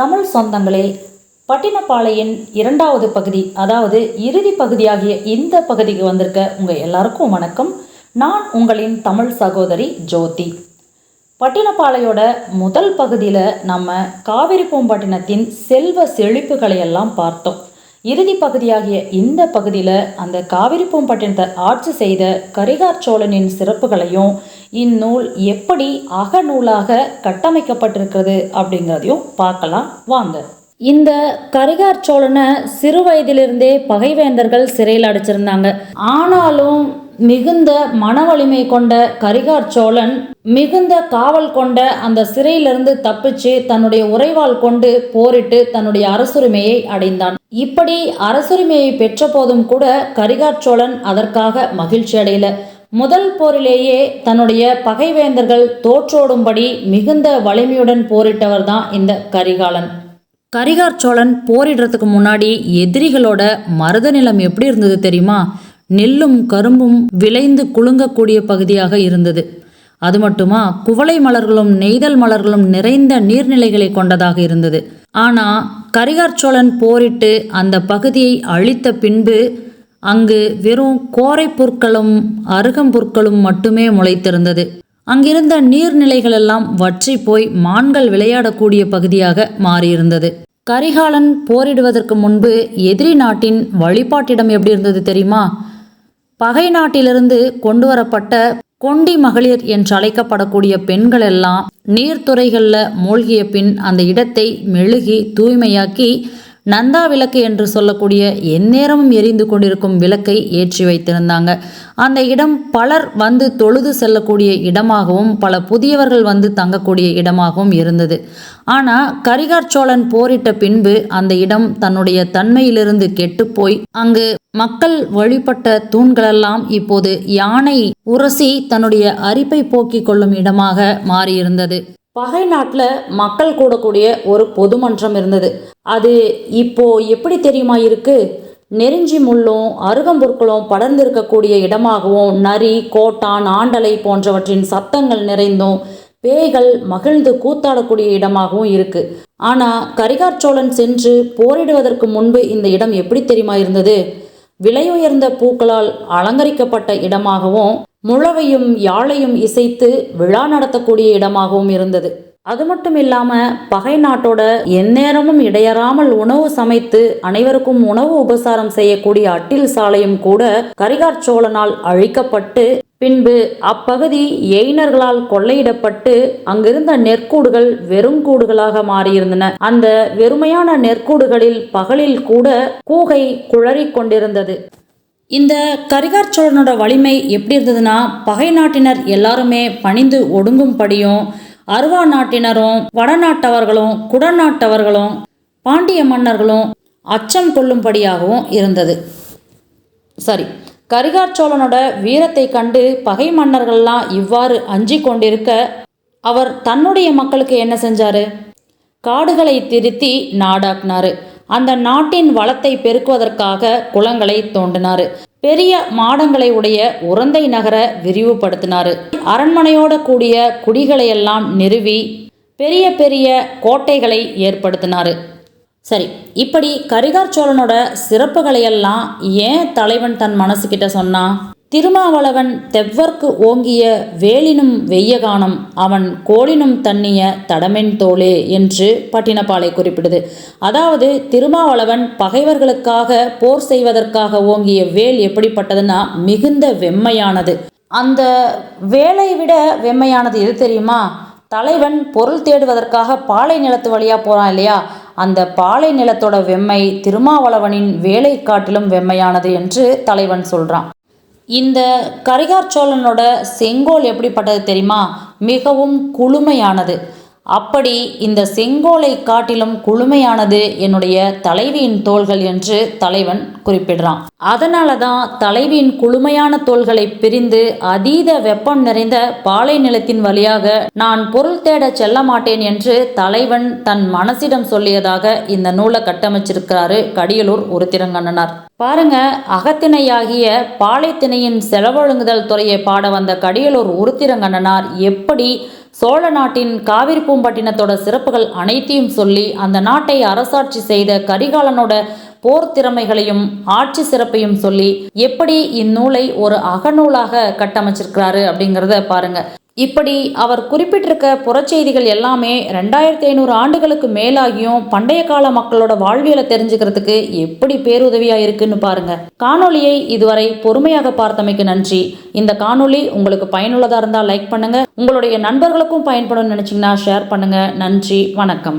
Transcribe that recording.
தமிழ் சொந்தங்களே பட்டினப்பாளையின் இரண்டாவது பகுதி அதாவது இறுதி பகுதியாகிய இந்த பகுதிக்கு வந்திருக்க உங்கள் எல்லாருக்கும் வணக்கம். நான் உங்களின் தமிழ் சகோதரி ஜோதி. பட்டினப்பாளையோட முதல் பகுதியில் நம்ம காவிரி பூம்பட்டினத்தின் செல்வ செழிப்புகளை எல்லாம் பார்த்தோம். இறுதி பகுதியாகிய இந்த பகுதியில் அந்த காவிரி பூம்பட்டினத்தை ஆட்சி செய்த கரிகார் சோழனின் சிறப்புகளையும் இந்நூல் எப்படி அகநூலாக கட்டமைக்கப்பட்டிருக்கிறது அப்படிங்கிறதையும் பார்க்கலாம். வாங்க. இந்த கரிகார் சோழனை சிறு வயதிலிருந்தே பகைவேந்தர்கள் சிறையில் அடைச்சிருந்தாங்க. ஆனாலும் மிகுந்த மன வலிமை கொண்ட கரிகார் சோழன் மிகுந்த காவல் கொண்ட அந்த சிறையிலிருந்து தப்பிச்சு தன்னுடைய உறைவாள் கொண்டு போரிட்டு தன்னுடைய அரசுரிமையை அடைந்தான். இப்படி அரசுரிமையை பெற்ற போதும் கூட கரிகார் சோழன் அதற்காக மகிழ்ச்சி அடையல. முதல் போரிலேயே தன்னுடைய பகைவேந்தர்கள் தோற்றோடும்படி மிகுந்த வலிமையுடன் போரிட்டவர் தான் இந்த கரிகாலன். கரிகார் சோழன் போரிடுறதுக்கு முன்னாடி எதிரிகளோட மருத நிலம் எப்படி இருந்தது தெரியுமா? நெல்லும் கரும்பும் விளைந்து குலுங்கக்கூடிய பகுதியாக இருந்தது. அது மட்டுமா குவளை மலர்களும் நெய்தல் மலர்களும் நிறைந்த நீர்நிலைகளை கொண்டதாக இருந்தது. ஆனா கரிகார் சோழன் போரிட்டு அந்த பகுதியை அழித்த பின்பு அங்கு வெறும் கோரை புற்களும் அருகம்புற்களும் மட்டுமே முளைத்திருந்தது. அங்கிருந்த நீர்நிலைகள் எல்லாம் வற்றி போய் மான்கள் விளையாடக்கூடிய பகுதியாக மாறியிருந்தது. கரிகாலன் போரிடுவதற்கு முன்பு எதிரி நாட்டின் வழிபாட்டிடம் எப்படி இருந்தது தெரியுமா? பகை நாட்டிலிருந்து கொண்டு வரப்பட்ட கொண்டி மகளிர் என்று அழைக்கப்படக்கூடிய பெண்கள் எல்லாம் நீர்த்துறைகளில் மூழ்கிய பின் அந்த இடத்தை மெழுகி தூய்மையாக்கி நந்தா விளக்கு என்று சொல்லக்கூடிய எந்நேரமும் எரிந்து கொண்டிருக்கும் விளக்கை ஏற்றி வைத்திருந்தாங்க. அந்த இடம் பலர் வந்து தொழுது செல்லக்கூடிய இடமாகவும் பல புதியவர்கள் வந்து தங்கக்கூடிய இடமாகவும் இருந்தது. ஆனால் கரிகார் சோழன் போரிட்ட பின்பு அந்த இடம் தன்னுடைய தன்மையிலிருந்து கெட்டுப்போய் அங்கு மக்கள் வழிபட்ட தூண்களெல்லாம் இப்போது யானை உரசி தன்னுடைய அரிப்பை போக்கிக் கொள்ளும் இடமாக மாறியிருந்தது. பகை நாட்டில் மக்கள் கூடக்கூடிய ஒரு பொதுமன்றம் இருந்தது. அது இப்போ எப்படி தெரியுமா இருக்கு? நெருஞ்சி முள்ளும் அருகம்புற்களும் படர்ந்திருக்கக்கூடிய இடமாகவும் நரி கோட்டான் ஆண்டலை போன்றவற்றின் சத்தங்கள் நிறைந்தும் பேய்கள் மகிழ்ந்து கூத்தாடக்கூடிய இடமாகவும் இருக்கு. ஆனா கரிகார்ச்சோழன் சென்று போரிடுவதற்கு முன்பு இந்த இடம் எப்படி தெரியுமா இருந்தது? விலையுயர்ந்த பூக்களால் அலங்கரிக்கப்பட்ட இடமாகவும் முழவையும் யாழையும் இசைத்து விழா நடத்தக்கூடிய இடமாகவும் இருந்தது. அது மட்டும் இல்லாம பகை நாட்டோட எந்நேரமும் இடையறாமல் உணவு சமைத்து அனைவருக்கும் உணவு உபசாரம் செய்யக்கூடிய அட்டில் சாலையும் கூட கரிகார் சோழனால் அழிக்கப்பட்டு பின்பு அப்பகுதி எயினர்களால் கொள்ளையிடப்பட்டு அங்கிருந்த நெற்கூடுகள் வெறும் கூடுகளாக மாறியிருந்தன. அந்த வெறுமையான நெற்கூடுகளில் பகலில் கூட கூகை குழறிக் கொண்டிருந்தது. இந்த கரிகார் சோழனோட வலிமை எப்படி இருந்ததுன்னா பகை நாட்டினர் எல்லாருமே பணிந்து ஒடுங்கும்படியும் அருவா நாட்டினரும் வடநாட்டவர்களும் குடநாட்டவர்களும் பாண்டிய மன்னர்களும் அச்சம் கொள்ளும்படியாகவும் இருந்தது. சரி கரிகார் சோழனோட வீரத்தை கண்டு பகை மன்னர்கள்லாம் இவ்வாறு அஞ்சி கொண்டிருக்க அவர் தன்னுடைய மக்களுக்கு என்ன செஞ்சாரு? காடுகளை திருத்தி நாடாக்குனாரு. அந்த நாட்டின் வளத்தை பெருக்குவதற்காக குளங்களை தோண்டினார். பெரிய மாடங்களை உடைய உரந்தை நகர விரிவுபடுத்தினார். அரண்மனையோட கூடிய குடிகளை எல்லாம் நிறுவி பெரிய பெரிய கோட்டைகளை ஏற்படுத்தினார். சரி இப்படி கரிகார் சோழனோட சிறப்புகளையெல்லாம் ஏன் தலைவன் தன் மனசுக்கிட்ட சொன்னான்? திருமாவளவன் தெவ்வர்க்கு ஓங்கிய வேலினும் வெய்யகானம் அவன் கோளினும் தண்ணிய தடமென் தோளே என்று பட்டினப்பாலை குறிப்பிடுது. அதாவது திருமாவளவன் பகைவர்களுக்காக போர் செய்வதற்காக ஓங்கிய வேல் எப்படிப்பட்டதுன்னா மிகுந்த வெம்மையானது. அந்த வேலை விட வெம்மையானது எது தெரியுமா? தலைவன் பொருள் தேடுவதற்காக பாலை நிலத்து வழியாக போகிறான் இல்லையா? அந்த பாலை நிலத்தோட வெம்மை திருமாவளவனின் வேலை காட்டிலும் வெம்மையானது என்று தலைவன் சொல்கிறான் இந்த கரிகார் சோழனோட செங்கோல் எப்படிப்பட்டது தெரியுமா? மிகவும் குளுமையானது. அப்படி இந்த செங்கோலை காட்டிலும் குளுமையானது என்னுடைய தலைவியின் தோள்கள் என்று தலைவன் குறிப்பிடுறான். அதனால தான் தலைவியின் குளுமையான தோள்களை பிரிந்து அதீத வெப்பம் நிறைந்த பாலை நிலத்தின் வழியாக நான் பொருள் தேட செல்ல மாட்டேன் என்று தலைவன் தன் மனசிடம் சொல்லியதாக இந்த நூலை கட்டமைச்சிருக்கிறாரு கடியலூர் உருத்திரங்கண்ணனார். பாருங்க அகத்திணையாகிய பாலைத்திணையின் செலவழுங்குதல் துறையை பாட வந்த கடியலூர் உருத்திரங்கண்ணனார் எப்படி சோழ நாட்டின் காவிரி பூம்பட்டினத்தோட சிறப்புகள் அனைத்தையும் சொல்லி அந்த நாட்டை அரசாட்சி செய்த கரிகாலனோட போர் திறமைகளையும் ஆட்சி சிறப்பையும் சொல்லி எப்படி இந்நூலை ஒரு அகநூலாக கட்டமைச்சிருக்கிறாரு அப்படிங்கிறத பாருங்க. இப்படி அவர் குறிப்பிட்டிருக்க புறச்செய்திகள் எல்லாமே ரெண்டாயிரத்தி ஐநூறு ஆண்டுகளுக்கு மேலாகியும் பண்டைய கால மக்களோட வாழ்வியலை தெரிஞ்சுக்கிறதுக்கு எப்படி பேருதவியாக இருக்குன்னு பாருங்க. காணொலியை இதுவரை பொறுமையாக பார்த்தமைக்கு நன்றி. இந்த காணொளி உங்களுக்கு பயனுள்ளதாக இருந்தால் லைக் பண்ணுங்க. உங்களுடைய நண்பர்களுக்கும் பயன்படும் நினச்சிங்கன்னா ஷேர் பண்ணுங்க. நன்றி. வணக்கம்.